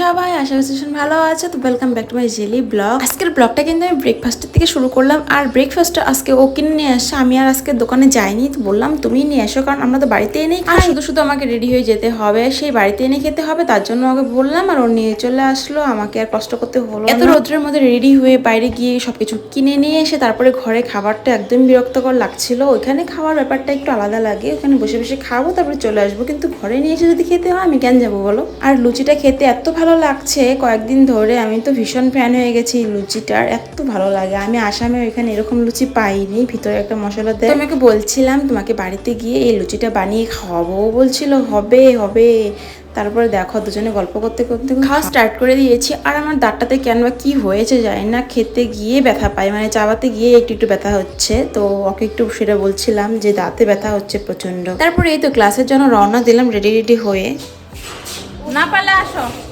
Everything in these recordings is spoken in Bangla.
সবাই আশা করছি ভীষণ ভালো আছে। তো welcome back to my daily blog আজকের ব্লগটা কিন্তু আমি ব্রেকফাস্টের থেকে শুরু করলাম। আর ব্রেকফাস্টটা আজকে ও কিনে নিয়ে আসছে আমি আর আজকে দোকানে যাইনি। তো বললাম তুমি নিয়ে এসো কারণ আমরা তো বাড়িতে এনেই আর শুধু শুধু আমাকে রেডি হয়ে যেতে হবে। সেই বাড়িতে এনে খেতে হবে। তার জন্য আমাকে বললাম আর ও নিয়ে চলে আসলো। আমাকে আর কষ্ট করতে হলো এত রোদ্রের মধ্যে রেডি হয়ে বাইরে গিয়ে সবকিছু কিনে নিয়ে এসে তারপরে ঘরে খাবারটা একদম বিরক্তকর লাগছিল। ওইখানে খাওয়ার ব্যাপারটা একটু আলাদা লাগে। ওখানে বসে বসে খাব তারপরে চলে আসব। কিন্তু ঘরে নিয়ে এসে যদি খেতে হয় আমি কেন যাব বলো? আর লুচিটা খেতে এত ভালো লাগছে। কয়েকদিন ধরে আমি তো ভীষণ ফ্যান হয়ে গেছি এই লুচিটার এত ভালো লাগে। আমি আসামে ওইখানে এরকম লুচি পাইনি ভিতরে একটা মশলা দেয়। তোমাকে বলছিলাম তোমাকে বাড়িতে গিয়ে এই লুচিটা বানিয়ে খাওয়াবো। বলছিল হবে হবে। তারপরে দেখো দুজনে গল্প করতে করতে খাওয়া স্টার্ট করে দিয়েছি। আর আমার দাঁতটাতে কেন বা কী হয়েছে যায় না। খেতে গিয়ে ব্যথা পাই মানে চাবাতে গিয়ে একটু একটু ব্যথা হচ্ছে। তো ওকে একটু সেটা বলছিলাম যে দাঁতে ব্যথা হচ্ছে প্রচণ্ড তারপরে এই তো ক্লাসের জন্য রওনা দিলাম রেডি রেডি হয়ে। না পারলে আসো।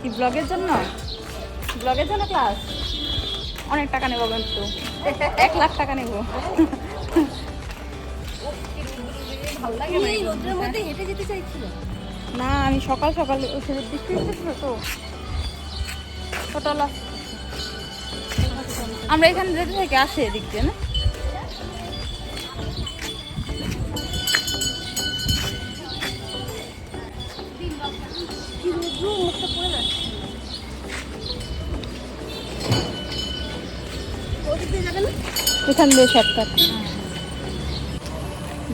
কি ব্লগের জন্য? ব্লগের জন্য ক্লাস অনেক টাকা নেব কিন্তু। এক লাখ টাকা নেব। না, আমি সকাল সকাল ওষুধ বৃষ্টি হচ্ছিল তো। টোটাল আমরা এখানে যেতে থেকে, আসে এদিক দিয়ে না? এখান দিয়ে শর্টকাট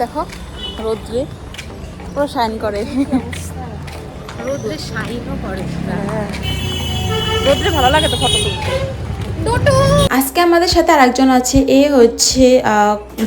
দেখো রোদ্রে পুরো শাইন করে। রোদ্রে শাইনও করে। রোদ্রে ভালো লাগে তো ফটো তুলতে? আজকে আমাদের সাথে আরেকজন আছে, এ হচ্ছে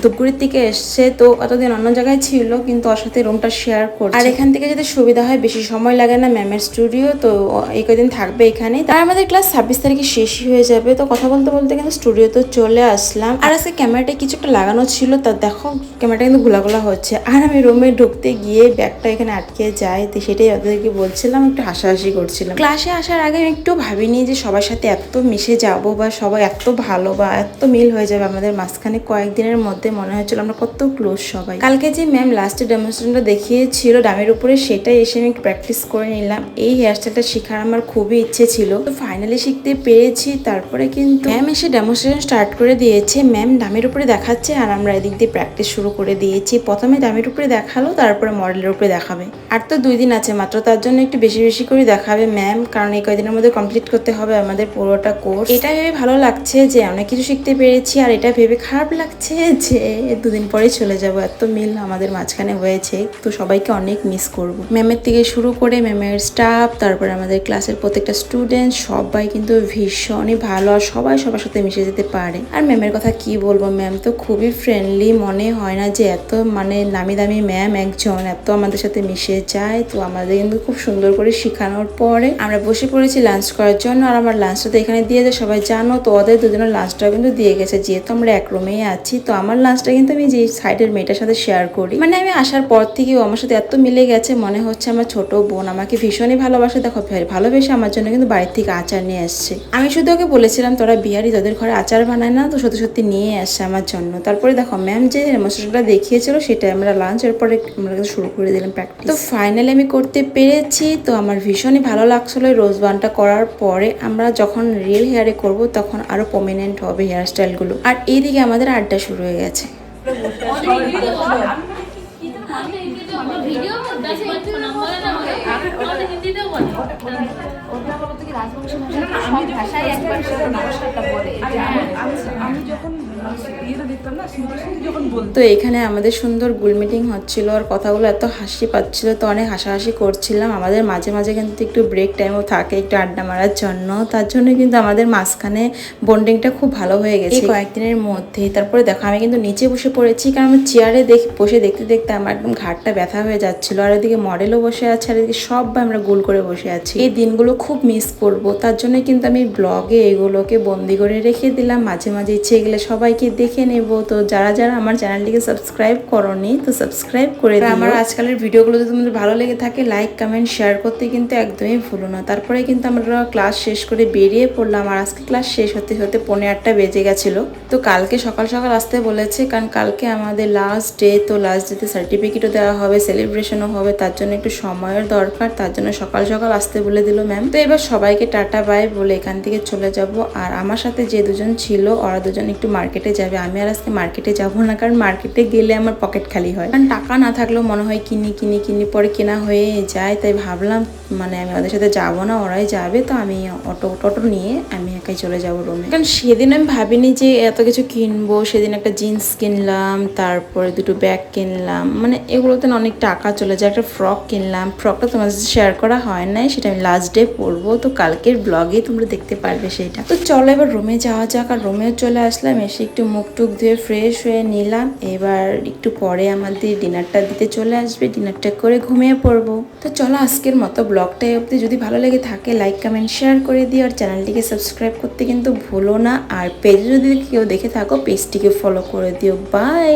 ধূপগুড়ির থেকে এসছে, তো এতদিন অন্য জায়গায় ছিল, কিন্তু ওর সাথে রুমটা শেয়ার করছে। আর এখান থেকে যদি সুবিধা হয়, বেশি সময় লাগে না ম্যামের স্টুডিও তো এই কদিন থাকবে এখানে তার আমাদের ক্লাস ছাব্বিশ তারিখে শেষই হয়ে যাবে, তো কথা বলতে বলতে কিন্তু স্টুডিওতে চলে আসলাম। আর আজকে ক্যামেরাটা কিছু একটা লাগানো ছিল, তা দেখো ক্যামেরাটা কিন্তু ঘোলাঘোলা হচ্ছে। আর আমি রুমে ঢুকতে গিয়ে ব্যাগটা এখানে আটকে যায়, তো সেটাই ওদেরকে বলছিলাম, একটু হাসাহাসি করছিলাম। ক্লাসে আসার আগে আমি একটু ভাবিনি যে সবার সাথে এত মিশে যাব বা সবাই এত ভালো বা এত মিল হয়ে যাবে আমাদের মাঝখানে কয়েকদিনের মধ্যে মনে হচ্ছিল আমরা কত ক্লোজ সবাই। কালকে যে ম্যাম লাস্টে ডেমনস্ট্রেশনটা দেখিয়েছিল ডামের উপরে সেটাই এসে আমি প্র্যাকটিস করে নিলাম। এই হেয়ারস্টাইলটা শেখার আমার খুবই ইচ্ছে ছিল। তো ফাইনালি শিখতে পেরেছি, তারপরে কিন্তু ম্যাম এসে ডেমনস্ট্রেশন স্টার্ট করে দিয়েছে। ম্যাম ডামের উপরে দেখাচ্ছে আর আমরা এদিক দিয়ে প্র্যাকটিস শুরু করে দিয়েছি। প্রথমে ডামের উপরে দেখাল, তারপরে মডেলের উপরে দেখাবে। আর তো দুই দিন আছে, মাত্র তার জন্য একটু বেশি বেশি করে দেখাবে ম্যাম কারণ এই কয়দিনের মধ্যে কমপ্লিট করতে হবে আমাদের পুরোটা কোর্স এটা ভালো লাগছে যে অনেক কিছু শিখতে পেরেছি, আর এটা ভেবে খারাপ লাগছে যে দুদিন পরে চলে যাব। এত মিল আমাদের মাঝখানে হয়েছে, তো সবাইকে অনেক মিস করব। ম্যামের থেকে শুরু করে ম্যামের স্টাফ তারপর আমাদের ক্লাসের প্রত্যেকটা স্টুডেন্ট সবাই কিন্তু ভীষণই ভালো, আর সবাই সবার সাথে মিশে যেতে পারে। আর ম্যামের কথা কি বলব, ম্যাম তো খুবই ফ্রেন্ডলি মনে হয় না যে এত মানে নামি দামি ম্যাম একজন, এত আমাদের সাথে মিশে যায়, তো আমাদের কিন্তু খুব সুন্দর করে শেখানোর পরে আমরা বসে পড়েছি লাঞ্চ করার জন্য, আর আমার লাঞ্চটা তো এখানে দিয়ে যায় সবাই জানো তো ওদের দুজনের লাঞ্চটাও কিন্তু দিয়ে গেছে। যেহেতু আমরা এক রুমেই আছি, তো আমার লাঞ্চটা কিন্তু আমি যে সাইডের মেয়েটার সাথে শেয়ার করি। মানে আমি আসার পর থেকে আমার সাথে এত মিলে গেছে, মনে হচ্ছে আমার ছোট বোন আমাকে ভীষণই ভালোবাসে। দেখো ভালোবেসে আমার জন্য কিন্তু বাড়ির থেকে আচার নিয়ে আসছে। আমি শুধু ওকে বলেছিলাম, তোরা বিহারি, তোদের ঘরে আচার বানায় না, তো সত্যি সত্যি নিয়ে আসছে আমার জন্য। তারপরে দেখো ম্যাম যে মশলাটা দেখিয়েছিল সেটা আমরা লাঞ্চ এর পরে আমরা কিন্তু শুরু করে দিলাম প্র্যাকটিস তো ফাইনালি আমি করতে পেরেছি, তো আমার ভীষণই ভালো লাগছিল। রোজ বানটা করার পরে আমরা যখন রিয়েল হেয়ারে করব তখন আরও প্রমিনেন্ট হবে হেয়ার স্টাইলগুলো আর এইদিকে আমাদের আড্ডা শুরু হয়ে গেছে। আমি যখন তো এখানে আমাদের সুন্দর গুল মিটিং হচ্ছিল, আর কথাগুলো এত হাসি পাচ্ছিল, তো অনেক হাসাহাসি করছিলাম। আমাদের মাঝে মাঝে কিন্তু একটু ব্রেক টাইমও থাকে একটু আড্ডা মারার জন্য, তার জন্য কিন্তু আমাদের মাঝখানে বন্ডিংটা খুব ভালো হয়ে গেছে। কয়েকদিনের মধ্যেই, তারপরে দেখো, আমি কিন্তু নিচে বসে পড়েছি, কারণ চেয়ারে দেখ, বসে দেখতে দেখতে আমার একদম ঘাটটা ব্যথা হয়ে যাচ্ছিল, আর এদিকে মডেলও বসে আছে, আর এদিকে সবাই আমরা গোল করে বসে আছি। এই দিনগুলো খুব মিস করব, তার জন্য কিন্তু আমি ব্লগে এগুলোকে বন্দি করে রেখে দিলাম, মাঝে মাঝে ইচ্ছে গেলে সবাইকে দেখে নেব। তো যারা যারা আমার চ্যানেলটিকে সাবস্ক্রাইব করনি তো সাবস্ক্রাইব করে দিও আমার আজকালের ভিডিওগুলো যদি তোমাদের ভালো লেগে থাকে লাইক কমেন্ট শেয়ার করতে কিন্তু একদমই ভুলো না। তারপরে কিন্তু আমরা ক্লাস শেষ করে বেরিয়ে পড়লাম আর আজকে ক্লাস শেষ হতে হতে পৌনে আটটা বেজে গেছিল। তো কালকে সকাল সকাল আসতে বলেছে কারণ কালকে আমাদের লাস্ট ডে তো লাস্ট ডেতে সার্টিফিকেটও দেওয়া হবে সেলিব্রেশনও হবে তার জন্য একটু সময়ের দরকার তার জন্য সকাল সকাল আসতে বলে দিল ম্যাম তো এবার সবাইকে টাটা বাই বলে এখান থেকে চলে যাব। আর আমার সাথে যে দুজন ছিল ওরা দুজন একটু মার্কেটে যাবে, আমি আর আজকে মার্কেটে যাব না, কারণ মার্কেটে গেলে আমার পকেট খালি হয়। কারণ টাকা না থাকলেও মনে হয় কিনি কিনি কিনি পরে কেনা হয়ে যায়, তাই ভাবলাম মানে আমি ওদের সাথে যাব না, ওরাই যাবে, তো আমি অটো, টোটো নিয়ে আমি একাই চলে যাব রুমে কারণ সেদিন আমি ভাবিনি যে এত কিছু কিনবো, সেদিন একটা জিন্স কিনলাম, তারপরে দুটো ব্যাগ কিনলাম মানে এগুলোতে অনেক টাকা চলে যায়, একটা ফ্রক কিনলাম ফ্রকটা তোমার সাথে শেয়ার করা হয় নাই, সেটা আমি লাস্ট ডে পরবো, তো কালকের ব্লগে তোমরা দেখতে পারবে সেটা তো চলো এবার রুমে যাওয়া যাক, আর রুমেও চলে আসলাম, এসে একটু মুখ টুক ধুয়ে ফ্রেশ হয়ে নিলাম। এবার একটু পরে আমাদের ডিনারটা দিতে চলে আসবে। ডিনারটা করে ঘুমিয়ে পড়ব। তো চলো আজকের মতো ব্লগটা অবধি। যদি ভালো লেগে থাকে লাইক কমেন্ট শেয়ার করে দিও। আর চ্যানেলটিকে সাবস্ক্রাইব করতে কিন্তু ভুলো না। আর পেজে যদি কেউ দেখে থাকো পেজটিকে ফলো করে দিও। বাই